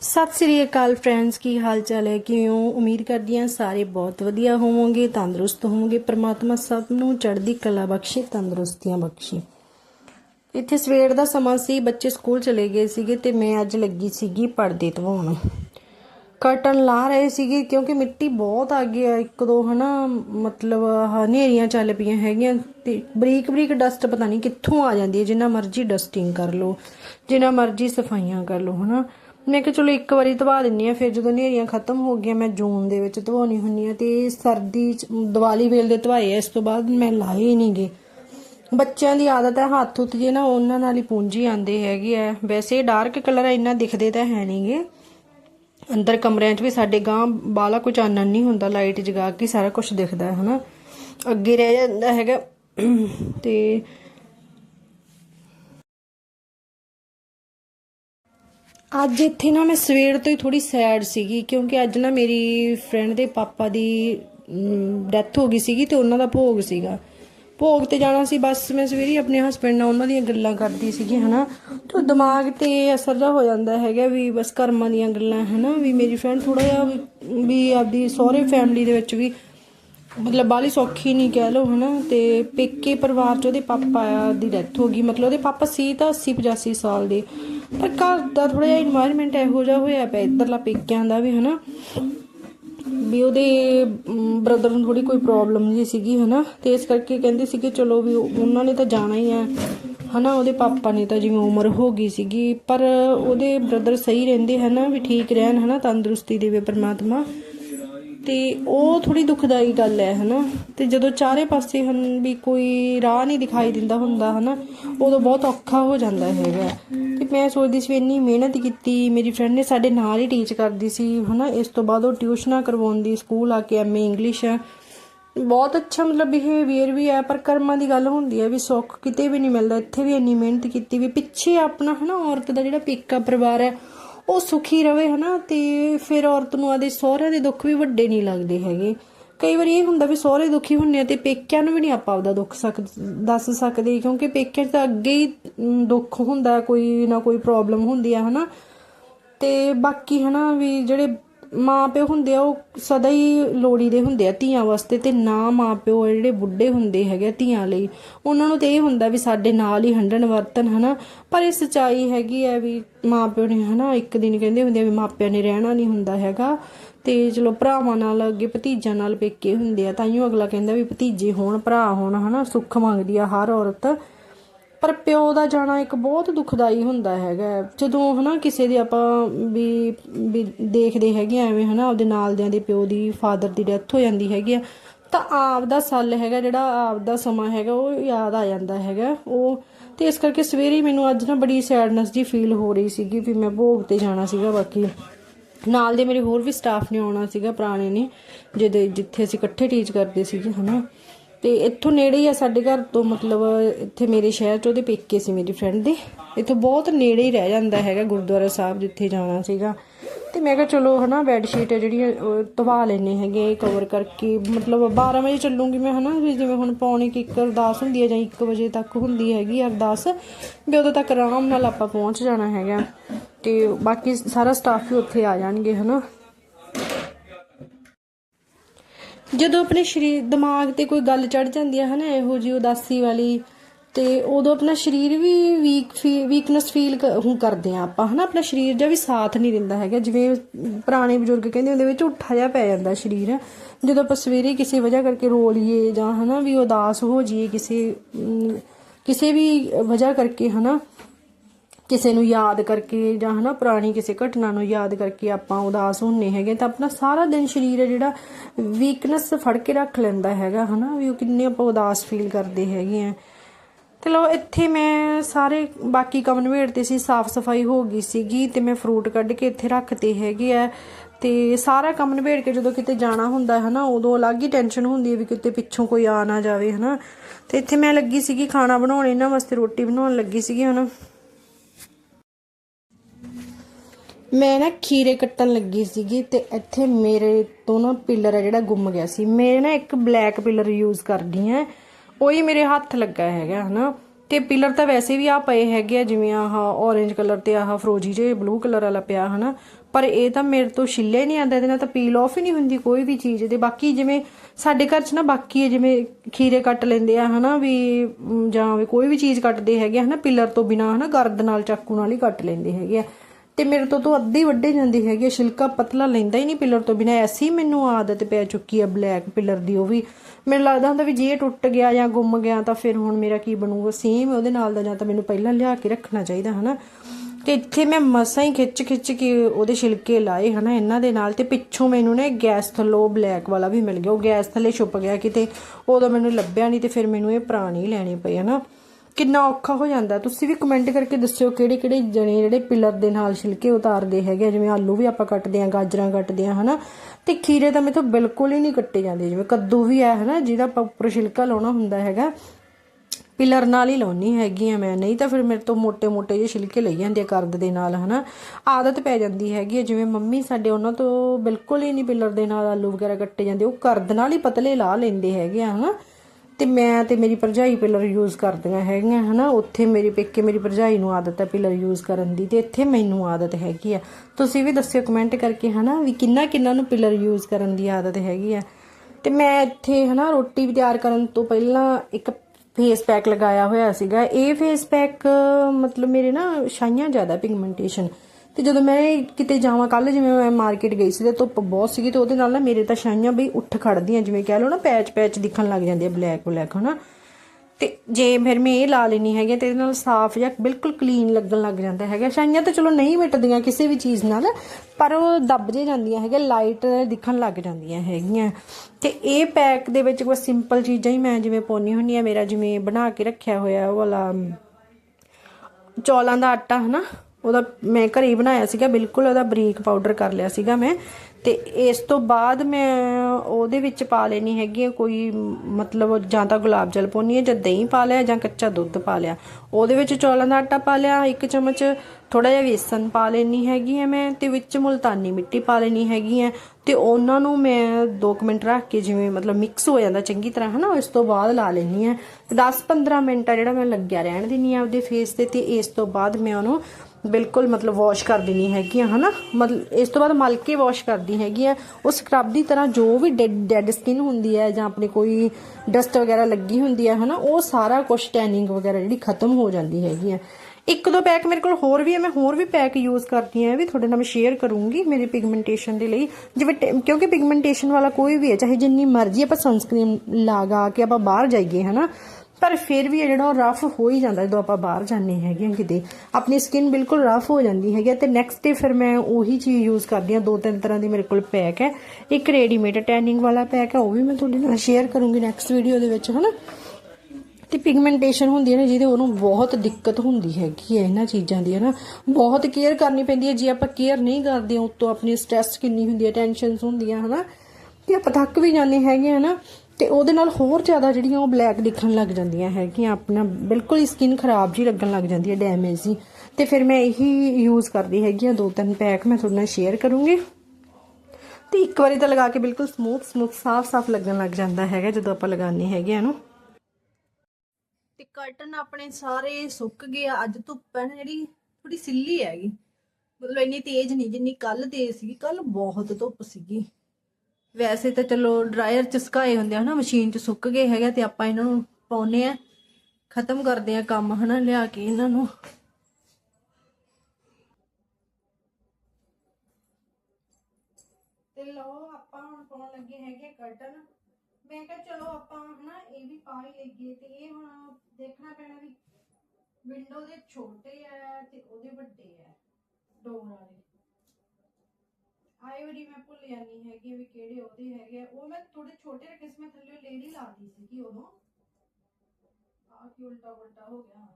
ਸਤਿ ਸ੍ਰੀ ਅਕਾਲ friends ਕੀ ਹਾਲ ਚਾਲ ਹੈ? ਕਿਉਂ? ਉਮੀਦ ਕਰਦੀ ਹਾਂ ਸਾਰੇ ਬਹੁਤ ਵਧੀਆ ਹੋਵੋਗੇ, ਤੰਦਰੁਸਤ ਹੋਵੋਗੇ। ਪ੍ਰਮਾਤਮਾ ਸਭ ਨੂੰ ਚੜ੍ਹਦੀ ਕਲਾ ਬਖਸ਼ੇ, ਤੰਦਰੁਸਤੀਆਂ ਬਖਸ਼ੇ। ਇੱਥੇ ਸਵੇਰ ਦਾ ਸਮਾਂ ਸੀ, ਬੱਚੇ ਸਕੂਲ ਚਲੇ ਗਏ ਸੀਗੇ ਤੇ ਮੈਂ ਅੱਜ ਲੱਗੀ ਸੀਗੀ ਪਰਦੇ ਧਵਾਉਣ। ਕਰਟਨ ਲਾ ਰਹੇ ਸੀਗੇ ਕਿਉਂਕਿ ਮਿੱਟੀ ਬਹੁਤ ਆ ਗਈ ਆ। ਇੱਕ ਦੋ ਹਨਾ, ਮਤਲਬ ਹਨੇਰੀਆਂ ਚੱਲ ਪਈਆਂ ਹੈਗੀਆਂ ਤੇ ਬਰੀਕ ਬਰੀਕ ਡਸਟ ਪਤਾ ਨਹੀਂ ਕਿੱਥੋਂ ਆ ਜਾਂਦੀ ਹੈ। ਜਿੰਨਾ ਮਰਜ਼ੀ ਡਸਟਿੰਗ ਕਰ ਲਓ, ਜਿੰਨਾ ਮਰਜ਼ੀ ਸਫਾਈਆਂ ਕਰ ਲਓ, ਹਨਾ। ਮੈਂ ਕਿਹਾ ਚਲੋ ਇੱਕ ਵਾਰੀ ਧਵਾ ਦਿੰਨੀ ਆ, ਫਿਰ ਜਦੋਂ ਹਨੇਰੀਆਂ ਖਤਮ ਹੋ ਗਈਆਂ, ਮੈਂ ਜੂਨ ਦੇ ਵਿੱਚ ਧਵਾਉਣੀ ਹੁੰਨੀ ਆ ਤੇ ਸਰਦੀ ਚ ਦੀਵਾਲੀ ਵੇਲ ਦੇ ਧਵਾਏ ਆ, ਇਸ ਤੋਂ ਬਾਅਦ ਮੈਂ ਲਾਏ ਹੀ ਨਹੀਂਗੇ ਬੱਚਿਆਂ ਦੀ ਆਦਤ ਹੈ, ਹੱਥ ਉੱਤ ਜੇ ਨਾ ਉਹਨਾਂ ਨਾਲ ਹੀ ਪੂੰਜੀ ਆਂਦੇ ਹੈਗੇ ਆ। ਵੈਸੇ ਡਾਰਕ ਕਲਰ ਇੰਨਾ ਦਿਖਦੇ ਤਾਂ ਹੈ ਨਹੀਂਗੇ ਅੰਦਰ ਕਮਰਿਆਂ 'ਚ ਵੀ ਸਾਡੇ ਗਾਂ ਬਾਲਾ ਕੁਝ ਚਾਨਣ ਨਹੀਂ ਹੁੰਦਾ ਲਾਈਟ ਜਗਾ ਕੇ ਸਾਰਾ ਕੁਝ ਦਿਖਦਾ ਹੈ ਹਨਾ। ਅੱਗੇ ਰਹਿ ਜਾਂਦਾ ਹੈਗਾ। ਤੇ ਅੱਜ ਇੱਥੇ ਨਾ ਮੈਂ ਸਵੇਰ ਤੋਂ ਹੀ ਥੋੜੀ ਸੈਡ ਸੀਗੀ, ਕਿਉਂਕਿ ਅੱਜ ਨਾ ਮੇਰੀ ਫਰੈਂਡ ਦੇ ਪਾਪਾ ਦੀ ਡੈਥ ਹੋ ਗਈ ਸੀਗੀ ਤੇ ਉਹਨਾਂ ਦਾ ਭੋਗ ਸੀਗਾ। ਭੋਗ ਤੇ ਜਾਣਾ ਸੀ, ਬਸ ਮੈਂ ਸਵੇਰੇ ਆਪਣੇ ਹਸਬੰਡ ਨਾਲ ਉਹਨਾਂ ਦੀਆਂ ਗੱਲਾਂ ਕਰਦੀ ਸੀਗੀ, ਹਨਾ। ਤੇ ਦਿਮਾਗ ਤੇ ਅਸਰ ਜਿਹਾ ਹੋ ਜਾਂਦਾ ਹੈਗਾ ਵੀ ਬਸ ਕਰਮਾਂ ਦੀਆਂ ਗੱਲਾਂ, ਹਨਾ। ਵੀ ਮੇਰੀ ਫਰੈਂਡ ਥੋੜਾ ਜਿਹਾ ਵੀ- ਵੀ ਆਪਦੀ ਸਹੁਰੇ ਫੈਮਿਲੀ ਦੇ ਵਿੱਚ ਵੀ ਮਤਲਬ ਬਾਲੀ ਸੌਖੀ ਨਹੀਂ ਕਹਿ ਲਓ, ਹਨਾ। ਤੇ ਪੇਕੇ ਪਰਿਵਾਰ ਚ ਉਹਦੇ ਪਾਪਾ ਦੀ ਡੈਥ ਹੋ ਗਈ। ਮਤਲਬ ਉਹਦੇ ਪਾਪਾ ਸੀ ਤਾਂ 80 85 ਸਾਲ ਦੇ। ਪਰ ਘਰ ਦਾ ਥੋੜਾ ਜਿਹਾ এনवायरमेंट ਇਹੋ ਜਿਹਾ ਹੋਇਆ ਪਿਆ, ਇੱਧਰਲਾ ਪੇਕਿਆਂ ਦਾ ਵੀ, ਹਨਾ? ਵੀ ਉਹਦੇ ਬ੍ਰਦਰ ਨੂੰ ਥੋੜੀ ਕੋਈ ਪ੍ਰੋਬਲਮ ਜੀ ਸੀਗੀ, ਹਨਾ? ਤੇ ਇਸ ਕਰਕੇ ਕਹਿੰਦੇ ਸੀ ਕਿ ਚਲੋ ਵੀ ਉਹਨਾਂ ਨੇ ਤਾਂ ਜਾਣਾ ਹੀ ਹੈ ਹਨਾ? ਉਹਦੇ ਪਾਪਾ ਨੇ ਤਾਂ ਜਿਵੇਂ ਉਮਰ ਹੋ ਗਈ ਸੀਗੀ, ਪਰ ਉਹਦੇ ਬ੍ਰਦਰ ਸਹੀ ਰਹਿੰਦੇ, ਹਨਾ? ਵੀ ਠੀਕ ਰਹਿਣ, ਹਨਾ? ਤੰਦਰੁਸਤੀ ਦੇਵੇ ਪਰਮਾਤਮਾ। ਤੇ ਉਹ ਥੋੜੀ ਦੁਖਦਾਈ ਗੱਲ ਹੈ, ਹਨਾ? ਤੇ ਜਦੋਂ ਚਾਰੇ ਪਾਸੇ ਹਨ ਵੀ ਕੋਈ ਰਾਹ ਨਹੀਂ ਦਿਖਾਈ ਦਿੰਦਾ ਹੁੰਦਾ, ਹਨਾ, ਉਦੋਂ ਬਹੁਤ ਔਖਾ ਹੋ ਜਾਂਦਾ ਹੈਗਾ। ਤੇ ਮੈਂ ਸੋਚਦੀ ਸੀ ਵੀ ਇੰਨੀ ਮਿਹਨਤ ਕੀਤੀ, ਮੇਰੀ ਫਰੈਂਡ ਨੇ ਸਾਡੇ ਨਾਲ ਹੀ ਟੀਚ ਕਰਦੀ ਸੀ, ਹਨਾ? ਇਸ ਤੋਂ ਬਾਅਦ ਉਹ ਟਿਊਸ਼ਨਾਂ ਕਰਵਾਉਂਦੀ, ਸਕੂਲ ਆ ਕੇ ਐਮਏ ਇੰਗਲਿਸ਼ ਹੈ ਬਹੁਤ ਅੱਛਾ ਮਤਲਬ ਬਿਹੇਵੀਅਰ ਵੀ ਹੈ, ਪਰ ਕਰਮਾਂ ਦੀ ਗੱਲ ਹੁੰਦੀ ਹੈ ਵੀ ਸੁੱਖ ਕਿਤੇ ਵੀ ਨਹੀਂ ਮਿਲਦਾ। ਇੱਥੇ ਵੀ ਇੰਨੀ ਮਿਹਨਤ ਕੀਤੀ ਵੀ ਪਿੱਛੇ ਆਪਣਾ, ਹਨਾ, ਔਰਤ ਦਾ ਜਿਹੜਾ ਪੇਕਾ ਪਰਿਵਾਰ ਹੈ ਉਹ ਸੁਖੀ ਰਵੇ ਹਨਾ ਤੇ ਫਿਰ ਔਰਤ ਨੂੰ ਆਦੇ ਸਹੁਰਿਆਂ ਦੇ ਦੁੱਖ ਵੀ ਵੱਡੇ ਨਹੀਂ ਲੱਗਦੇ ਹੈਗੇ। ਕਈ ਵਾਰੀ ਇਹ ਹੁੰਦਾ ਵੀ ਸਹੁਰੇ ਦੁਖੀ ਹੁੰਨੇ ਆ ਤੇ ਪੇਕਿਆਂ ਨੂੰ ਵੀ ਨਹੀਂ ਆਪਾਂ ਆਪਦਾ ਦੁੱਖ ਸਕ, ਦੱਸ ਸਕਦੇ ਕਿਉਂਕਿ ਪੇਕਿਆਂ 'ਚ ਤਾਂ ਅੱਗੇ ਹੀ ਦੁੱਖ ਹੁੰਦਾ ਕੋਈ ਨਾ ਕੋਈ ਪ੍ਰੋਬਲਮ ਹੁੰਦੀ ਆ ਹਨਾ। ਤੇ ਬਾਕੀ ਹਨਾ ਵੀ ਜਿਹੜੇ ਮਾਂ ਪਿਓ ਹੁੰਦੇ ਆ, ਉਹ ਸਦਾ ਹੀ ਲੋੜੀ ਹੁੰਦੇ ਆ ਧੀਆਂ ਵਾਸਤੇ ਤੇ ਨਾ ਮਾਂ ਪਿਓ ਜਿਹੜੇ ਬੁੱਢੇ ਹੁੰਦੇ ਹੈਗੇ ਧੀਆਂ ਲਈ। ਉਹਨਾਂ ਨੂੰ ਤੇ ਇਹ ਹੁੰਦਾ ਵੀ ਸਾਡੇ ਨਾਲ ਹੀ ਹੰਡਣ ਵਰਤਨ ਹਨਾ? ਪਰ ਇਹ ਸਚਾਈ ਹੈਗੀ ਆ ਵੀ ਮਾਂ ਪਿਓ ਨੇ, ਹਨਾ, ਇੱਕ ਦਿਨ ਕਹਿੰਦੇ ਹੁੰਦੇ ਆ ਵੀ ਮਾਪਿਆਂ ਨੇ ਰਹਿਣਾ ਨਹੀਂ ਹੁੰਦਾ ਹੈਗਾ। ਤੇ ਚਲੋ ਭਰਾਵਾਂ ਨਾਲ ਅੱਗੇ ਭਤੀਜਾਂ ਨਾਲ ਪੇਕੇ ਹੁੰਦੇ ਆ ਤਾਈਓ ਅਗਲਾ ਕਹਿੰਦਾ ਵੀ ਭਤੀਜੇ ਹੋਣ, ਭਰਾ ਹੋਣ, ਹਨਾ? ਸੁੱਖ ਮੰਗਦੀ ਆ ਹਰ ਔਰਤ। ਪਰ ਪਿਓ ਦਾ ਜਾਣਾ ਇੱਕ ਬਹੁਤ ਦੁਖਦਾਈ ਹੁੰਦਾ ਹੈਗਾ। ਜਦੋਂ ਹਨਾ ਕਿਸੇ ਦੇ ਆਪਾਂ ਵੀ ਵੀ ਦੇਖਦੇ ਹੈਗੇ ਆ ਐਵੇਂ ਹਨਾ, ਆਪਦੇ ਨਾਲਦਿਆਂ ਦੇ ਪਿਓ ਦੀ ਫਾਦਰ ਦੀ ਡੈਥ ਹੋ ਜਾਂਦੀ ਹੈਗੀ ਆ, ਤਾਂ ਆਪ ਦਾ ਸੱਲ ਹੈਗਾ, ਜਿਹੜਾ ਆਪ ਦਾ ਸਮਾਂ ਹੈਗਾ, ਉਹ ਯਾਦ ਆ ਜਾਂਦਾ ਹੈਗਾ। ਉਹ ਤੇ ਇਸ ਕਰਕੇ ਸਵੇਰੇ ਮੈਨੂੰ ਅੱਜ ਨਾ ਬੜੀ ਸੈਡਨੈਸ ਜੀ ਫੀਲ ਹੋ ਰਹੀ ਸੀਗੀ ਵੀ ਮੈਂ ਭੋਗ ਤੇ ਜਾਣਾ ਸੀਗਾ ਬਾਕੀ। ਨਾਲ ਦੇ ਮੇਰੇ ਹੋਰ ਵੀ ਸਟਾਫ ਨੇ ਆਉਣਾ ਸੀਗਾ, ਪੁਰਾਣੇ ਨੇ, ਜਿਹਦੇ ਜਿੱਥੇ ਅਸੀਂ ਇਕੱਠੇ ਟੀਚ ਕਰਦੇ ਸੀਗੇ ਹਨਾ। ਤੇ ਇੱਥੋਂ ਨੇੜੇ ਹੀ ਆ ਸਾਡੇ ਘਰ ਤੋਂ, ਮਤਲਬ ਇੱਥੇ ਮੇਰੇ ਸ਼ਹਿਰ ਚ ਉਹਦੇ ਪੇਕੇ ਸੀ ਮੇਰੀ ਫਰੈਂਡ ਦੇ। ਇੱਥੋਂ ਬਹੁਤ ਨੇੜੇ ਹੀ ਰਹਿ ਜਾਂਦਾ ਹੈਗਾ ਗੁਰਦੁਆਰਾ ਸਾਹਿਬ, ਜਿੱਥੇ ਜਾਣਾ ਸੀਗਾ। ਤੇ ਮੈਂ ਕਿਹਾ ਚਲੋ ਹਨਾ ਬੈੱਡ ਸ਼ੀਟ ਜਿਹੜੀ ਉਹ ਧਵਾ ਲੈਣੇ ਹੈਗੇ ਕਵਰ ਕਰਕੇ। ਮਤਲਬ 12 ਵਜੇ ਚੱਲੂਗੀ ਮੈਂ ਹਨਾ, ਵੀ ਜਿਵੇਂ ਹੁਣ ਪੌਣੇ ਕਿ ਇੱਕ ਅਰਦਾਸ ਹੁੰਦੀ ਹੈ ਜਾਂ 1 ਵਜੇ ਤੱਕ ਹੁੰਦੀ ਹੈਗੀ ਆ ਅਰਦਾਸ, ਵੀ ਉਦੋਂ ਤੱਕ ਆਰਾਮ ਨਾਲ ਆਪਾਂ ਪਹੁੰਚ ਜਾਣਾ ਹੈਗਾ। ਤੇ ਬਾਕੀ ਸਾਰਾ ਸਟਾਫ ਵੀ ਉੱਥੇ ਆ ਜਾਣਗੇ ਹਨਾ। ਜਦੋਂ ਆਪਣੇ ਸਰੀਰ, ਦਿਮਾਗ ਤੇ ਕੋਈ ਗੱਲ ਚੜ ਜਾਂਦੀ ਹੈ, ਹਨਾ, ਇਹੋ ਜਿਹੀ ਉਦਾਸੀ ਵਾਲੀ, ਤੇ ਉਦੋਂ ਆਪਣਾ ਸਰੀਰ ਵੀ ਵੀਕ ਵੀਕਨੈਸ ਫੀਲ ਕਰਦੇ ਆ ਆਪਾਂ, ਹਨਾ, ਆਪਣਾ ਸਰੀਰ ਜਿਹਾ ਵੀ ਸਾਥ ਨਹੀਂ ਦਿੰਦਾ ਹੈਗਾ, ਜਿਵੇਂ ਪੁਰਾਣੇ ਬਜ਼ੁਰਗ ਕਹਿੰਦੇ ਹੁੰਦੇ ਵਿੱਚ ਝੂਠਾ ਜਿਹਾ ਪੈ ਜਾਂਦਾ ਸਰੀਰ, ਜਦੋਂ ਆਪਾਂ ਸਵੇਰੇ ਕਿਸੇ ਵਜ੍ਹਾ ਕਰਕੇ ਰੋ ਲਈਏ ਜਾਂ ਹਨਾ ਵੀ ਉਦਾਸ ਹੋ ਜਾਈਏ ਕਿਸੇ ਕਿਸੇ ਵੀ ਵਜ੍ਹਾ ਕਰਕੇ, ਹਨਾ ਕਿਸੇ ਨੂੰ ਯਾਦ ਕਰਕੇ ਜਾਂ ਹਨਾ ਪੁਰਾਣੀ ਕਿਸੇ ਘਟਨਾ ਨੂੰ ਯਾਦ ਕਰਕੇ ਆਪਾਂ ਉਦਾਸ ਹੁੰਨੇ ਹੈਗੇ ਤਾਂ ਆਪਣਾ ਸਾਰਾ ਦਿਨ ਸਰੀਰ ਹੈ ਜਿਹੜਾ ਵੀਕਨੈਸ ਫੜ ਕੇ ਰੱਖ ਲੈਂਦਾ ਹੈਗਾ ਹਨਾ ਵੀ ਉਹ ਕਿੰਨੇ ਆਪਾਂ ਉਦਾਸ ਫੀਲ ਕਰਦੇ ਹੈਗੇ ਆ ਚਲੋ ਇੱਥੇ ਮੈਂ ਸਾਰੇ ਬਾਕੀ ਕੰਮ ਨਿਬੇੜਤੇ ਸੀ, ਸਾਫ਼ ਸਫ਼ਾਈ ਹੋ ਗਈ ਸੀਗੀ ਤੇ ਮੈਂ ਫਰੂਟ ਕੱਢ ਕੇ ਇੱਥੇ ਰੱਖਤੇ ਹੈਗੇ ਆ। ਤੇ ਸਾਰਾ ਕੰਮ ਨਿਬੇੜ ਕੇ ਜਦੋਂ ਕਿਤੇ ਜਾਣਾ ਹੁੰਦਾ ਹੈ ਨਾ ਉਦੋਂ ਅਲੱਗ ਹੀ ਟੈਨਸ਼ਨ ਹੁੰਦੀ ਹੈ ਵੀ ਕਿਤੇ ਪਿੱਛੋਂ ਕੋਈ ਆ ਨਾ ਜਾਵੇ ਹਨਾ। ਤੇ ਇੱਥੇ ਮੈਂ ਲੱਗੀ ਸੀਗੀ ਖਾਣਾ ਬਣਾਉਣ, ਇਹਨਾਂ ਵਾਸਤੇ ਰੋਟੀ ਬਣਾਉਣ ਲੱਗੀ ਸੀਗੀ ਹਨਾ ਮੈਂ ਨਾ ਖੀਰੇ ਕੱਟਣ ਲੱਗੀ ਸੀਗੀ ਤੇ ਇੱਥੇ ਮੇਰੇ ਤੋਂ ਨਾ ਪਿਲਰ ਹੈ ਜਿਹੜਾ ਗੁੰਮ ਗਿਆ ਸੀ। ਮੈਂ ਨਾ ਇੱਕ ਬਲੈਕ ਪਿਲਰ ਯੂਜ਼ ਕਰਦੀ ਆ ਉਹੀ ਮੇਰੇ ਹੱਥ ਲੱਗਾ ਹੈਗਾ, ਹਨਾ? ਤੇ ਪਿਲਰ ਤਾਂ ਵੈਸੇ ਵੀ ਆ ਪਏ ਹੈਗੇ ਆ, ਜਿਵੇਂ ਆਹ orange ਕਲਰ ਤੇ ਆਹ ਫਰੋਜੀ ਜੇ ਬਲੂ ਕਲਰ ਵਾਲਾ ਪਿਆ, ਹਨਾ? ਪਰ ਇਹ ਤਾਂ ਮੇਰੇ ਤੋਂ ਛਿੱਲੇ ਨਹੀਂ ਆਂਦਾ ਇਹਦੇ ਨਾਲ ਤਾਂ ਪੀਲ ਆਫ ਹੀ ਨਹੀਂ ਹੁੰਦੀ ਕੋਈ ਵੀ ਚੀਜ਼ ਤੇ ਬਾਕੀ ਜਿਵੇਂ ਸਾਡੇ ਘਰ 'ਚ ਨਾ ਬਾਕੀ ਜਿਵੇਂ ਖੀਰੇ ਕੱਟ ਲੈਂਦੇ ਆ, ਹਨਾ? ਵੀ ਜਾਂ ਵੀ ਕੋਈ ਵੀ ਚੀਜ਼ ਕੱਟਦੇ ਹੈਗੇ ਆ, ਹਨਾ? ਪਿਲਰ ਤੋਂ ਬਿਨਾ, ਹਨਾ? ਗਰਦ ਨਾਲ ਚਾਕੂ ਨਾਲ ਹੀ ਕੱਟ ਲੈਂਦੇ ਹੈਗੇ ਆ। ਤੇ ਮੇਰੇ ਤੋਂ ਤੋਂ ਅੱਧੀ ਵੱਡੇ ਜਾਂਦੀ ਹੈਗੀ ਛਿਲਕਾ ਪਤਲਾ ਲੈਂਦਾ ਹੀ ਨਹੀਂ ਪਿਲਰ ਤੋਂ ਬਿਨਾ। ਐਸੀ ਮੈਨੂੰ ਆਦਤ ਪੈ ਚੁੱਕੀ ਆ ਬਲੈਕ ਪਿਲਰ ਦੀ, ਉਹ ਵੀ। ਮੈਨੂੰ ਲੱਗਦਾ ਹੁੰਦਾ ਵੀ ਜੇ ਇਹ ਟੁੱਟ ਗਿਆ ਜਾਂ ਗੁੰਮ ਗਿਆ ਤਾਂ ਫਿਰ ਹੁਣ ਮੇਰਾ ਕੀ ਬਣੂਗਾ? ਸੇਮ ਉਹਦੇ ਨਾਲ ਦਾ ਜਾਂ ਤਾਂ ਮੈਨੂੰ ਪਹਿਲਾਂ ਲਿਆ ਕੇ ਰੱਖਣਾ ਚਾਹੀਦਾ, ਹਨਾ? ਤੇ ਇੱਥੇ ਮੈਂ ਮਸਾਂ ਹੀ ਖਿੱਚ ਖਿੱਚ ਕੇ ਉਹਦੇ ਛਿਲਕੇ ਲਾਏ, ਹਨਾ, ਇਹਨਾਂ ਦੇ ਨਾਲ। ਤੇ ਪਿੱਛੋਂ ਮੈਨੂੰ ਨਾ ਗੈਸ ਥੱਲੋਂ ਬਲੈਕ ਵਾਲਾ ਵੀ ਮਿਲ ਗਿਆ। ਉਹ ਗੈਸ ਥੱਲੇ ਛੁਪ ਗਿਆ ਕਿਤੇ। ਉਦੋਂ ਮੈਨੂੰ ਲੱਭਿਆ ਨਹੀਂ ਤੇ ਫਿਰ ਮੈਨੂੰ ਇਹ ਪੁਰਾਣੀ ਲੈਣੀ ਪਈ ਹਨਾ? ਕਿੰਨਾ ਔਖਾ ਹੋ ਜਾਂਦਾ। ਤੁਸੀਂ ਵੀ ਕਮੈਂਟ ਕਰਕੇ ਦੱਸਿਓ ਕਿਹੜੇ ਕਿਹੜੇ ਜਣੇ ਜਿਹੜੇ ਪਿਲਰ ਦੇ ਨਾਲ ਛਿਲਕੇ ਉਤਾਰਦੇ ਹੈਗੇ ਜਿਵੇਂ ਆਲੂ ਵੀ ਆਪਾਂ ਕੱਟਦੇ ਆਂ ਗਾਜਰਾਂ ਕੱਟਦੇ ਆਂ ਹਨਾ। ਤੇ ਖੀਰੇ ਤਾਂ ਮੇਰੇ ਤੋਂ ਬਿਲਕੁਲ ਹੀ ਨਹੀਂ ਕੱਟੇ ਜਾਂਦੇ, ਜਿਵੇਂ ਕੱਦੂ ਵੀ ਆ ਹਨਾ, ਜਿਹਦਾ ਆਪਾਂ ਉੱਪਰ ਛਿਲਕਾ ਲਾਉਣਾ ਹੁੰਦਾ ਹੈਗਾ। ਪਿਲਰ ਨਾਲ ਹੀ ਲਾਉਣੀ ਹੈਗੀ ਆ ਮੈਂ, ਨਹੀਂ ਤਾਂ ਫਿਰ ਮੇਰੇ ਤੋਂ ਮੋٹے-ਮੋٹے ਜਿਹੇ ਛਿਲਕੇ ਲਈ ਜਾਂਦੇ ਆ ਕਰਦ ਦੇ ਨਾਲ, ਹਨਾ। ਆਦਤ ਪੈ ਜਾਂਦੀ ਹੈਗੀ ਜਿਵੇਂ ਮੰਮੀ ਸਾਡੇ ਉਹਨਾਂ ਤੋਂ ਬਿਲਕੁਲ ਹੀ ਨਹੀਂ ਪਿਲਰ ਦੇ ਨਾਲ ਆਲੂ ਵਗੈਰਾ ਕੱਟੇ ਜਾਂਦੇ, ਉਹ ਕਰਦ ਨਾਲ ਹੀ ਪਤਲੇ ਲਾ ਲੈਂਦੇ ਹੈਗੇ ਆ, ਹਨਾ। ਤੇ ਮੈਂ ਤੇ ਮੇਰੀ ਭਰਜਾਈ ਪਿਲਰ ਯੂਜ਼ ਕਰਦੀਆਂ ਹੈਗੀਆਂ, ਹਨਾ? ਉੱਥੇ ਮੇਰੀ ਪੇਕੇ ਮੇਰੀ ਭਰਜਾਈ ਨੂੰ ਆਦਤ ਹੈ ਪਿਲਰ ਯੂਜ਼ ਕਰਨ ਦੀ ਤੇ ਇੱਥੇ ਮੈਨੂੰ ਆਦਤ ਹੈਗੀ ਆ। ਤੁਸੀਂ ਵੀ ਦੱਸਿਓ ਕਮੈਂਟ ਕਰਕੇ, ਹਨਾ? ਵੀ ਕਿੰਨਾ ਕਿੰਨਾ ਨੂੰ ਪਿਲਰ ਯੂਜ਼ ਕਰਨ ਦੀ ਆਦਤ ਹੈਗੀ ਆ। ਤੇ ਮੈਂ ਇੱਥੇ, ਹਨਾ, ਰੋਟੀ ਵੀ ਤਿਆਰ ਕਰਨ ਤੋਂ ਪਹਿਲਾਂ ਇੱਕ ਫੇਸ ਪੈਕ ਲਗਾਇਆ ਹੋਇਆ ਸੀਗਾ। ਇਹ ਫੇਸ ਪੈਕ ਮਤਲਬ ਮੇਰੇ ਨਾ ਛਾਈਆਂ ਜ਼ਿਆਦਾ ਪਿਗਮੈਂਟੇਸ਼ਨ ਤੇ ਜਦੋਂ ਮੈਂ ਕਿਤੇ ਜਾਵਾਂ ਕੱਲ ਜਿਵੇਂ ਮੈਂ ਮਾਰਕੀਟ ਗਈ ਸੀ ਤੇ ਧੁੱਪ ਬਹੁਤ ਸੀਗੀ ਤੇ ਉਹਦੇ ਨਾਲ ਨਾ ਮੇਰੇ ਤਾਂ ਛਾਈਆਂ ਬਈ ਉੱਠ ਖੜਦੀਆਂ, ਜਿਵੇਂ ਕਹਿ ਲਓ ਨਾ ਪੈਚ ਪੈਚ ਦਿਖਣ ਲੱਗ ਜਾਂਦੇ ਆ ਬਲੈਕ ਬਲੈਕ ਹਨਾ। ਤੇ ਜੇ ਫਿਰ ਮੈਂ ਇਹ ਲਾ ਲੈਣੀ ਹੈਗੀ ਤੇ ਇਹਦੇ ਨਾਲ ਸਾਫ਼ ਜਾਂ ਬਿਲਕੁਲ ਕਲੀਨ ਲੱਗਣ ਲੱਗ ਜਾਂਦਾ ਹੈਗਾ। ਛਾਈਆਂ ਤਾਂ ਚਲੋ ਨਹੀਂ ਮਿਟਦੀਆਂ ਕਿਸੇ ਵੀ ਚੀਜ਼ ਨਾਲ, ਪਰ ਉਹ ਦੱਬ ਜੇ ਜਾਂਦੀਆਂ ਹੈਗੇ ਲਾਈਟ ਦਿਖਣ ਲੱਗ ਜਾਂਦੀਆਂ ਹੈਗੀਆਂ। ਤੇ ਇਹ ਪੈਕ ਦੇ ਵਿੱਚ ਕੋਈ ਸਿੰਪਲ ਚੀਜ਼ਾਂ ਹੀ ਮੈਂ ਜਿਵੇਂ ਪਾਉਣੀ ਹੁੰਨੀ ਆ, ਮੇਰਾ ਜਿਵੇਂ ਬਣਾ ਕੇ ਰੱਖਿਆ ਹੋਇਆ ਉਹ ਵਾਲਾ, ਚੌਲਾਂ ਦਾ ਆਟਾ, ਹਨਾ? ਉਹਦਾ ਮੈਂ ਘਰੇ ਬਣਾਇਆ ਸੀਗਾ, ਬਿਲਕੁਲ ਉਹਦਾ ਬਰੀਕ ਪਾਊਡਰ ਕਰ ਲਿਆ ਸੀਗਾ ਮੈਂ। ਤੇ ਇਸ ਤੋਂ ਬਾਅਦ ਮੈਂ ਉਹਦੇ ਵਿੱਚ ਪਾ ਲੈਣੀ ਹੈਗੀ ਆ ਕੋਈ, ਮਤਲਬ ਜਾਂ ਤਾਂ ਗੁਲਾਬ ਜਲ ਪਾਉਣੀ ਹੈ ਜਾਂ ਦਹੀਂ ਪਾ ਲਿਆ, ਜਾਂ ਕੱਚਾ ਦੁੱਧ ਪਾ ਲਿਆ। ਉਹਦੇ ਵਿੱਚ ਚੌਲਾਂ ਦਾ ਆਟਾ ਪਾ ਲਿਆ, ਇੱਕ ਚਮਚ ਥੋੜਾ ਜਿਹਾ ਵੇਸਣ ਪਾ ਲੈਣੀ ਹੈਗੀ ਆ ਮੈਂ, ਤੇ ਵਿੱਚ ਮੁਲਤਾਨੀ ਮਿੱਟੀ ਪਾ ਲੈਣੀ ਹੈਗੀ ਆ। ਤੇ ਉਹਨਾਂ ਨੂੰ ਮੈਂ 2 ਮਿੰਟ ਰੱਖ ਕੇ ਜਿਵੇਂ ਮਤਲਬ ਮਿਕਸ ਹੋ ਜਾਂਦਾ ਚੰਗੀ ਤਰ੍ਹਾਂ, ਹਨਾ ਉਸ ਤੋਂ ਬਾਅਦ ਲਾ ਲੈਣੀ ਆ। 10-15 ਮਿੰਟ ਆ ਜਿਹੜਾ ਮੈਂ ਲੱਗਿਆ ਰਹਿਣ ਦਿੰਨੀ ਆ ਆਪਦੇ ਫੇਸ ਤੇ ਤੇ ਇਸ ਤੋਂ ਬਾਅਦ ਮੈਂ ਉਹਨੂੰ ਬਿਲਕੁਲ ਮਤਲਬ ਵਾਸ਼ ਕਰ ਦੇਣੀ ਹੈਗੀ ਆ, ਹਨਾ? ਮਤਲਬ ਇਸ ਤੋਂ ਬਾਅਦ ਮਲ ਕੇ ਵਾਸ਼ ਕਰਦੀ ਹੈਗੀ ਆ। ਉਹ ਸਕਰਬ ਦੀ ਤਰ੍ਹਾਂ ਜੋ ਵੀ ਡੈਡ ਸਕਿਨ ਹੁੰਦੀ ਹੈ ਜਾਂ ਆਪਣੀ ਕੋਈ ਡਸਟ ਵਗੈਰਾ ਲੱਗੀ ਹੁੰਦੀ ਹੈ, ਹਨਾ? ਉਹ ਸਾਰਾ ਕੁਝ ਟੈਨਿੰਗ ਵਗੈਰਾ ਜਿਹੜੀ ਖਤਮ ਹੋ ਜਾਂਦੀ ਹੈਗੀ ਆ। ਇੱਕ ਦੋ ਪੈਕ ਮੇਰੇ ਕੋਲ ਹੋਰ ਵੀ ਹੈ ਮੈਂ ਹੋਰ ਵੀ ਪੈਕ ਯੂਜ਼ ਕਰਦੀ ਹਾਂ ਵੀ ਤੁਹਾਡੇ ਨਾਲ ਮੈਂ ਸ਼ੇਅਰ ਕਰੂੰਗੀ ਮੇਰੀ ਪਿਗਮੈਂਟੇਸ਼ਨ ਦੇ ਲਈ। ਜਿਵੇਂ ਕਿਉਂਕਿ ਪਿਗਮੈਂਟੇਸ਼ਨ ਵਾਲਾ ਕੋਈ ਵੀ ਹੈ, ਚਾਹੇ ਜਿੰਨੀ ਮਰਜ਼ੀ ਆਪਾਂ ਸਨਸਕ੍ਰੀਨ ਲਗਾ ਕੇ ਆਪਾਂ ਬਾਹਰ ਜਾਈਏ, ਹਨਾ? ਪਰ ਫਿਰ ਵੀ ਜਿਹੜਾ ਉਹ ਰਫ ਹੋ ਹੀ ਜਾਂਦਾ ਜਦੋਂ ਆਪਾਂ ਬਾਹਰ ਜਾਂਦੇ ਹੈਗੇ ਹਾਂ ਕਿਤੇ, ਆਪਣੀ ਸਕਿਨ ਬਿਲਕੁਲ ਰਫ ਹੋ ਜਾਂਦੀ ਹੈਗੀ ਤੇ ਨੈਕਸਟ ਡੇ ਫਿਰ ਮੈਂ ਉਹੀ ਚੀਜ਼ ਯੂਜ਼ ਕਰਦੀ ਹਾਂ, ਦੋ ਤਿੰਨ ਤਰ੍ਹਾਂ ਦੀ ਮੇਰੇ ਕੋਲ ਪੈਕ ਹੈ। ਇੱਕ ਰੈਡੀਮੇਡ ਟੈਨਿੰਗ ਵਾਲਾ ਪੈਕ ਹੈ, ਉਹ ਵੀ ਮੈਂ ਤੁਹਾਡੇ ਨਾਲ ਸ਼ੇਅਰ ਕਰੂੰਗੀ ਨੈਕਸਟ ਵੀਡੀਓ ਦੇ ਵਿੱਚ, ਹਨਾ? ਤੇ ਪਿਗਮੈਂਟੇਸ਼ਨ ਹੁੰਦੀ ਹੈ ਨਾ, ਜਿਹਦੇ ਉਹਨੂੰ ਬਹੁਤ ਦਿੱਕਤ ਹੁੰਦੀ ਹੈਗੀ ਹੈ ਇਹਨਾਂ ਚੀਜ਼ਾਂ ਦੀ ਹੈ ਨਾ ਬਹੁਤ ਕੇਅਰ ਕਰਨੀ ਪੈਂਦੀ ਹੈ, ਜੇ ਆਪਾਂ ਕੇਅਰ ਨਹੀਂ ਕਰਦੇ ਉਤੋਂ ਆਪਣੀ ਸਟ੍ਰੈਸ ਕਿੰਨੀ ਹੁੰਦੀ ਹੈ ਟੈਨਸ਼ਨਸ ਹੁੰਦੀਆਂ, ਹਨਾ? ਤੇ ਆਪਾਂ ਥੱਕ ਵੀ ਜਾਂਦੇ ਹੈਗੇ ਹਨਾ? ਤੇ ਉਹਦੇ ਨਾਲ ਹੋਰ ਜ਼ਿਆਦਾ ਜਿਹੜੀਆਂ ਉਹ ਬਲੈਕ ਦਿਖਣ ਲੱਗ ਜਾਂਦੀਆਂ ਹੈਗੀਆਂ ਆਪਣਾ ਬਿਲਕੁਲ ਹੀ ਸਕਿਨ ਖਰਾਬ ਜੀ ਲੱਗਣ ਲੱਗ ਜਾਂਦੀ ਹੈ ਡੈਮੇਜ ਜੀ ਤੇ ਫਿਰ ਮੈਂ ਇਹੀ ਯੂਜ਼ ਕਰਦੀ ਹੈਗੀ ਆ ਦੋ ਤਿੰਨ ਪੈਕ ਮੈਂ ਤੁਹਾਡੇ ਨਾਲ ਸ਼ੇਅਰ ਕਰੂੰਗੀ। ਤੇ ਇੱਕ ਵਾਰੀ ਤਾਂ ਲਗਾ ਕੇ ਬਿਲਕੁਲ ਸਮੂਥ ਸਮੂਥ ਸਾਫ਼-ਸਾਫ਼ ਲੱਗਣ ਲੱਗ ਜਾਂਦਾ ਹੈਗਾ ਜਦੋਂ ਆਪਾਂ ਲਗਾਉਂਦੇ ਹੈਗੇ ਆ ਨੂੰ ਤੇ ਕਰਟਨ ਆਪਣੇ ਸਾਰੇ ਸੁੱਕ ਗਏ ਆ, ਅੱਜ ਧੁੱਪ ਹੈ ਨਾ ਜਿਹੜੀ ਥੋੜੀ ਸਿੱਲੀ ਹੈਗੀ। ਮਤਲਬ ਇੰਨੀ ਤੇਜ਼ ਨਹੀਂ, ਜਿੰਨੀ ਕੱਲ ਤੇਜ਼ ਸੀਗੀ ਕੱਲ ਬਹੁਤ ਧੁੱਪ ਸੀਗੀ। ਵੈਸੇ ਤਾਂ ਚਲੋ ਡਰਾਇਰ ਚ ਸੁਕਾਏ ਹੁੰਦੇ ਆ ਨਾ ਮਸ਼ੀਨ ਚ ਸੁੱਕ ਗਏ ਹੈਗਾ ਤੇ ਆਪਾਂ ਇਹਨਾਂ ਨੂੰ ਪਾਉਨੇ ਆ। ਖਤਮ ਕਰਦੇ ਆ ਕੰਮ ਹਨਾ, ਲਿਆ ਕੇ ਇਹਨਾਂ ਨੂੰ। ਤੇ ਲਓ, ਆਪਾਂ ਹੁਣ ਪਾਉਣ ਲੱਗੇ ਹੈਗੇ ਕਰਟਨ ਮੈਂ ਕਿਹਾ ਚਲੋ ਆਪਾਂ ਹਨਾ, ਇਹ ਵੀ ਪਾ ਹੀ ਲਈਏ ਤੇ ਇਹ ਹੁਣ ਦੇਖਣਾ ਪੈਣਾ ਵੀ ਵਿੰਡੋ ਦੇ ਛੋਟੇ ਆ ਤੇ ਉਹਦੇ ਵੱਡੇ ਆ, ਡੋਰ ਵਾਲੇ। ਆਈ ਵਾਰੀ ਮੈਂ ਭੁੱਲ ਜਾਂਦੀ ਹੈਗੀ ਵੀ ਕਿਹੜੇ ਉਹਦੇ ਹੈਗੇ ਆ। ਉਹ ਮੈਂ ਥੋੜੇ ਛੋਟੇ ਰੱਖੇ ਸੀ ਮੈਂ ਥੱਲੇ ਲੇਡੀ ਲਾਦੀ ਸੀਗੀ ਉਦੋਂ। ਆ ਕੀ ਉਲਟਾ ਉਲਟਾ ਹੋ ਗਿਆ।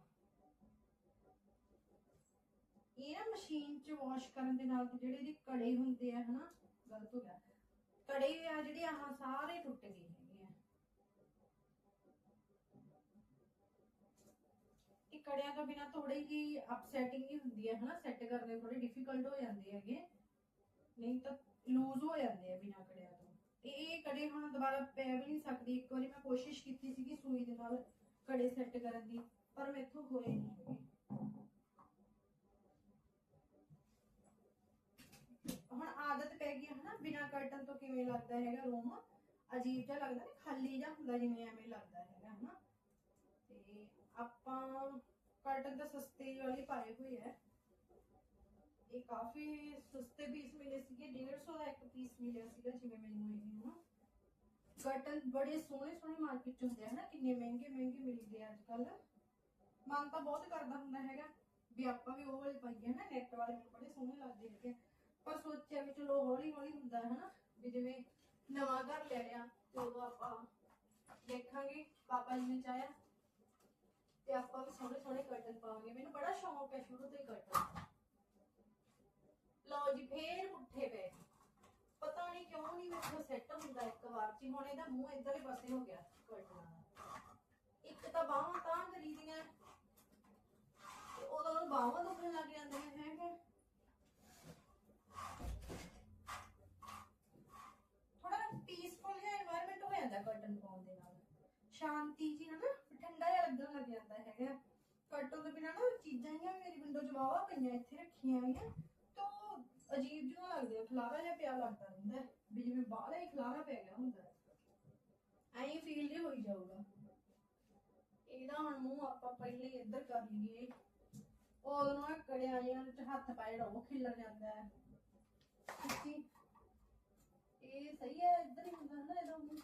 ਇਹ ਨਾ ਮਸ਼ੀਨ 'ਚ ਵਾਸ਼ ਕਰਨ ਦੇ ਨਾਲ ਜਿਹੜੇ ਇਹਦੇ ਕੜੇ ਹੁੰਦੇ ਆ, ਹਨਾ, ਗਲਤ ਹੋ ਗਿਆ। ਕੜੇ ਆ ਜਿਹੜੇ ਆਹ ਸਾਰੇ ਟੁੱਟ ਗਏ ਹੈਗੇ ਆ। ਇਹ ਕੜਿਆਂ ਤੋਂ ਬਿਨਾ ਥੋੜੀ ਜੀ ਅਪਸੈਟਿੰਗ ਹੀ ਹੁੰਦੀ ਹੈ ਹਨਾ ਸੈੱਟ ਕਰਨੇ ਥੋੜੇ ਡਿਫਿਕਲਟ ਹੋ ਜਾਂਦੇ ਹੈਗੇ। ਨਹੀਂ ਤਾਂ ਲੂਜ਼ ਹੋ ਜਾਂਦੇ ਆ ਬਿਨਾ ਕੜਿਆਂ ਤੋਂ। ਤੇ ਇਹ ਕੜੇ ਹੁਣ ਦੁਬਾਰਾ ਪੈ ਵੀ ਨਹੀਂ ਸਕਦੇ। ਇੱਕ ਵਾਰੀ ਮੈਂ ਕੋਸ਼ਿਸ਼ ਕੀਤੀ ਸੀਗੀ ਸੂਈ ਦੇ ਨਾਲ ਕੜੇ ਸੈੱਟ ਕਰਨ ਦੀ, ਪਰ ਮੈਥੋਂ ਹੋਏ ਨਹੀਂ। ਹੁਣ ਆਦਤ ਪੈ ਗਈ ਹੈ ਨਾ ਬਿਨਾ ਕਰਟਨ ਤੋਂ ਕਿਵੇਂ ਲੱਗਦਾ ਹੈਗਾ ਰੂਮ? ਅਜੀਬ ਜਿਹਾ ਲੱਗਦਾ ਨਾ, ਖਾਲੀ ਜਿਹਾ ਹੁੰਦਾ ਜਿਵੇਂ ਐਵੇਂ ਲੱਗਦਾ ਹੈਗਾ ਹਨਾ। ਤੇ ਆਪਾਂ ਕਰਟਨ ਤਾਂ ਸਸਤੇ ਵਾਲੇ ਪਾਏ ਹੋਏ ਐ ਇਹ ਕਾਫੀ ਸਸਤੇ ਪੀਸ ਮਿਲੇ ਸੀਗੇ 150 ਦਾ ਇੱਕ ਪੀਸ ਮਿਲਿਆ ਸੀਗਾ ਜਿਵੇਂ ਮੈਨੂੰ ਇਹ ਹਨਾ ਕਰਟਨ ਬੜੇ ਸੋਹਣੇ ਸੋਹਣੇ ਮਾਰਕੀਟ ਚ ਹੁੰਦੇ ਆ ਕਿੰਨੇ ਮਹਿੰਗੇ ਮਹਿੰਗੇ ਮਿਲਦੇ ਆ ਅੱਜ ਕੱਲ ਮਨ ਤਾਂ ਬਹੁਤ ਕਰਦਾ ਹੁੰਦਾ ਹੈਗਾ ਵੀ ਆਪਾਂ ਵੀ ਉਹ ਵਾਲੇ ਪਾਈਏ ਨਾ ਨੈਟ ਵਾਲੇ ਮੈਨੂੰ ਬੜੇ ਸੋਹਣੇ ਲੱਗਦੇ ਹੈਗੇ ਪਰ ਸੋਚਿਆ ਵੀ ਚਲੋ ਹੌਲੀ ਹੌਲੀ ਹੁੰਦਾ ਹੈ ਹਨਾ, ਵੀ ਜਿਵੇਂ ਨਵਾਂ ਘਰ ਲੈ ਲਿਆ ਤੇ ਉਦੋਂ ਆਪਾਂ ਦੇਖਾਂਗੇ, ਪਾਪਾ ਜੀ ਨੇ ਚਾਹਿਆ ਤੇ ਆਪਾਂ ਵੀ ਸੋਹਣੇ ਸੋਹਣੇ ਕਰਟਨ ਪਾਵਾਂਗੇ। ਮੈਨੂੰ ਬੜਾ ਸ਼ੌਂਕ ਹੈ ਸ਼ੁਰੂ ਤੋਂ ਹੀ ਕਰਟਨ ਲਓ ਜੀ, ਫੇਰ ਪੁੱਠੇ ਪਏ ਪਤਾ ਨਹੀਂ ਕਿਉਂ ਨਹੀਂ ਮੈਨੂੰ ਸੈੱਟ ਹੁੰਦਾ ਇੱਕ ਵਾਰ ਚ, ਹੁਣ ਇਹਦਾ ਮੂੰਹ ਇਧਰਲੇ ਪਾਸੇ ਹੋ ਗਿਆ। ਕਟਣਾ। ਇੱਕ ਤਾਂ ਬਾਹਾਂ ਤਾਂ ਖਰੀਦੀਆਂ ਤੇ ਉਦੋਂ ਨੂੰ ਬਾਹਾਂ ਦੁਖਣ ਲੱਗ ਜਾਂਦੀਆਂ, ਹੈ ਹੈ। ਥੋੜਾ ਪੀਸਫੁਲ ਜਿਹਾ এনवायरमेंट ਹੋ ਜਾਂਦਾ ਕਟਨ ਪਾਉਣ ਦੇ ਨਾਲ। ਸ਼ਾਂਤੀ ਜੀ, ਹਨਾ? ਠੰਡਾ ਜਿਹਾ ਲੱਗਣ ਲੱਗ ਜਾਂਦਾ ਹੈਗਾ ਕਟਨ ਤੋਂ ਬਿਨਾਂ ਨਾ ਚੀਜ਼ਾਂ ਹੀ ਮੇਰੀ ਵਿੰਡੋ 'ਚ ਵਾਵਾ ਪਈਆਂ, ਇੱਥੇ ਰੱਖੀਆਂ ਹੋਈਆਂ। ਅਜੀਬ ਜਿਹਾ ਲੱਗਦਾ ਖਲਾਰਾ ਜਿਹਾ ਪਿਆ ਲੱਗਦਾ ਰਹਿੰਦਾ ਹੈ, ਵੀ ਜਿਵੇਂ ਬਾਹਲਾ ਹੀ ਖਲਾਰਾ ਪੈ ਗਿਆ ਹੁੰਦਾ ਹੈ। ਐਂ ਫੀਲ ਜਿਹਾ ਹੋਈ ਜਾਊਗਾ। ਇਹਦਾ ਹੁਣ ਮੂੰਹ ਆਪਾਂ ਪਹਿਲੇ ਹੀ ਇੱਧਰ ਕਰ ਲਈਏ। ਉਦੋਂ ਨਾ ਕੜਿਆਂ ਜਿਹਾਂ ਵਿੱਚ ਹੱਥ ਪਾਏ ਜਿਹੜਾ ਉਹ ਖਿੱਲਰ ਜਾਂਦਾ ਹੈ। ਸੱਚੀ ਇਹ ਸਹੀ ਹੈ ਇੱਧਰ ਹੀ ਹੁੰਦਾ ਨਾ ਇਹਦਾ ਮੂੰਹ।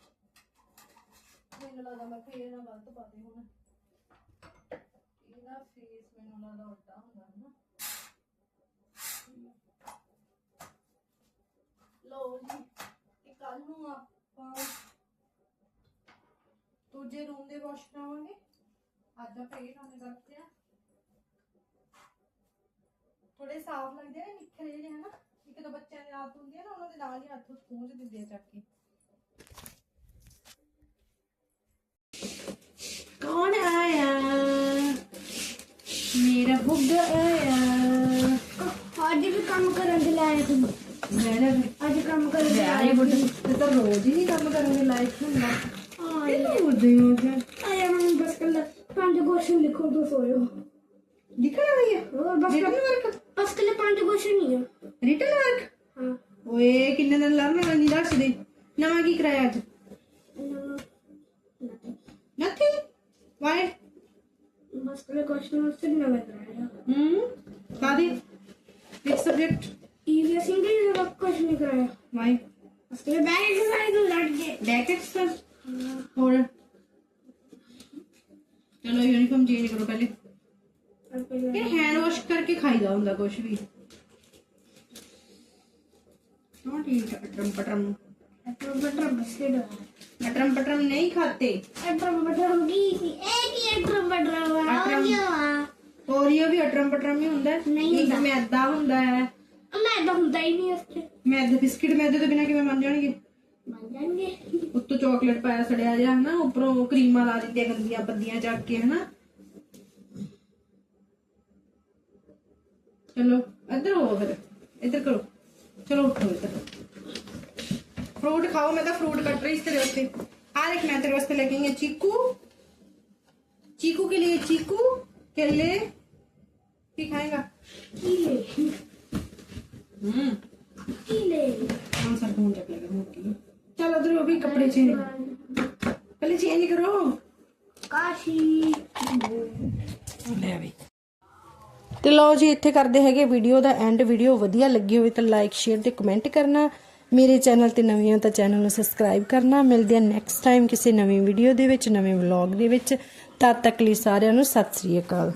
ਮੈਨੂੰ ਲੱਗਦਾ ਮੈਂ ਫੇਰ ਨਾ ਗਲਤ ਪਾਤੇ ਹੁਣ। ਇਹਦਾ ਫੇਸ ਮੈਨੂੰ ਲੱਗਦਾ ਉਲਟਾ ਹੁੰਦਾ ਹੈ ਨਾ ਲਓ ਜੀ ਤੇ ਕੱਲ ਨੂੰ ਆਪਾਂ ਦੂਜੇ ਰੂਮ ਦੇ ਵਾਸ਼ ਕਰਾਵਾਂਗੇ। ਅੱਜ ਆ ਥੋੜੇ ਸਾਫ਼ ਲੱਗਦੇ ਨੇ ਨਿਖਰੇ ਜਿਹੇ ਹਨਾ ਇੱਕ ਤਾਂ ਬੱਚਿਆਂ ਦੀ ਆਦਤ ਹੁੰਦੀ ਹੈ ਨਾ ਉਹਨਾਂ ਦੇ ਨਾਲ ਹੀ ਹੱਥ ਪੂੰਝ ਦਿੰਦੇ ਆ ਚੱਕ ਕੇ। ਕੌਣ ਆਇਆ? ਮੇਰਾ ਬੁੱਗ ਆਇਆ। ਅੱਜ ਵੀ ਕੰਮ ਕਰਨ ਦੇ ਲਾਇਕ ਹਾਂ। ਮੈਨੇ ਅੱਜ ਕੰਮ ਕਰਨ ਦੇ ਗੁੱਡ ਤੇ ਤਾਂ ਰੋਜ਼ ਹੀ ਨਹੀਂ ਕੰਮ ਕਰਨ ਦੇ ਲਾਇਕ ਹੁੰਦਾ ਹਾਂ ਕਿੰਨੇ ਉਦੇ ਹੋ ਗਿਆ ਆਇਆ ਮੈਂ ਬਸ ਕੱਲ ਪੰਜ ਕੁਐਸਚਨ ਲਿਖੋ ਤੋਂ ਸੋਇਓ ਲਿਖਣਾ ਵੀ ਹੈ ਹੋਰ ਬਸ ਰਿਟਨ ਵਰਕ ਬਸ ਕੱਲ ਪੰਜ ਕੁਐਸਚਨ ਹੀ ਆ ਰਿਟਨ ਵਰਕ ਹਾਂ ਓਏ ਕਿੰਨੇ ਦਿਨ ਲਰਨ ਨਹੀਂ ਦੱਸ ਦੇ ਨਵਾਂ ਕੀ ਕਰਾਇਆ ਅੱਜ ਨਥਿੰਗ ਵਾਈ ਬਸ ਕੱਲ ਕੁਐਸਚਨ ਉਸ ਨਾ ਮੈਂ ਕਰਾਇਆ ਹਮ ਕਾਦੀ ਇੱਕ ਸਬਜੈਕਟ ਈਵੀਐਸ ਇੰਗਲਿਸ਼ ਦਾ ਕੁਐਸਚਨ ਨਹੀਂ ਕਰਾਇਆ ਵਾਈ ਬਸ ਕੱਲ ਬੈਕ ਐਕਸਰਸਾਈਜ਼ ਨੂੰ ਲੜ ਗਏ ਬੈਕਟਸ ਪਰ ਹੋਰ ਚਲੋ ਯੂਨੀਫਾਰਮ ਚੇਂਜ ਕਰੋ ਪਹਿਲੇ ਇਹ ਹੈਂਡ ਵਾਸ਼ ਕਰਕੇ ਖਾਈਦਾ ਹੁੰਦਾ ਕੁਝ ਵੀ ਹਾਂ ਠੀਕ ਹੈ ਅਟਰਮ ਪਟਰਮ ਅਟਰ ਬਟਰ ਬਸਕਟ अटरम पटरम नहीं खाते ਅਟਰ ਬਟਰ ਕੀ ਸੀ ਇਹ ਕੀ ਅਟਰ ਬਟਰ ਆ ਅਟਰਮ। ਗਿਆ ओरियो भी अटरम पटरम ही ਹੁੰਦਾ ਹੈ ਨਹੀਂ ਇੱਕ ਹੁੰਦਾ। ਮੈਦਾ ਹੁੰਦਾ ਹੈ ਮੈਂ ਤਾਂ ਹੁੰਦਾ ਹੀ ਨਹੀਂ ਉਸ ਤੇ ਮੈਦੇ ਬਿਸਕਿਟ ਮੈਦੇ ਤੋਂ ਬਿਨਾ ਕਿਵੇਂ ਬਣ ਜਾਣਗੇ ਬਣ ਜਾਣਗੇ ਉੱਤੋਂ ਚਾਕਲੇਟ ਪਾਇਆ ਸੜਿਆ ਜਿਹਾ ਹਨਾ ਉੱਪਰੋਂ ਕਰੀਮਾਂ ਲਾ ਦਿੱਤੀਆਂ ਗੰਦੀਆਂ ਬੱਦੀਆਂ ਚੱਕ ਕੇ ਹਨਾ ਚਲੋ ਇੱਧਰ ਹੋ ਫਿਰ ਇੱਧਰ ਕਰੋ ਚਲੋ ਉੱਠੋ ਇੱਧਰ ਫਰੂਟ ਖਾਓ ਮੈਂ ਤਾਂ ਫਰੂਟ ਕੱਟ ਰਹੀ ਸੀ तेरे वास्ते आ देख मैं तेरे वास्ते लेके आई हूं चीकू चीकू के लिए चीकू केले की खाएगा ਕੀ ਲੈ ਵੀ ਕੱਪੜੇ ਚੇਂਜ ਪਹਿਲੇ ਚੇਂਜ ਕਰੋ। ਕਾਸ਼ੀ। ਲੈ ਤੇ ਲਓ ਜੀ ਇੱਥੇ ਕਰਦੇ ਹੈਗੇ ਵੀਡੀਓ ਦਾ ਐਂਡ ਵੀਡੀਓ ਵਧੀਆ ਲੱਗੀ ਹੋਵੇ ਤਾਂ ਲਾਈਕ ਸ਼ੇਅਰ ਤੇ ਕਮੈਂਟ ਕਰਨਾ। ਮੇਰੇ ਚੈਨਲ ਤੇ ਨਵੇਂ ਹੋ ਤਾਂ ਚੈਨਲ ਨੂੰ ਸਬਸਕ੍ਰਾਈਬ ਕਰਨਾ। ਮਿਲਦੇ ਆ ਨੈਕਸਟ ਟਾਈਮ ਕਿਸੇ ਨਵੀਂ ਵੀਡੀਓ ਦੇ ਵਿੱਚ ਨਵੇਂ ਵਲੌਗ ਦੇ ਵਿੱਚ। ਤਦ ਤੱਕ ਲਈ ਸਾਰਿਆਂ ਨੂੰ ਸਤਿ ਸ੍ਰੀ ਅਕਾਲ।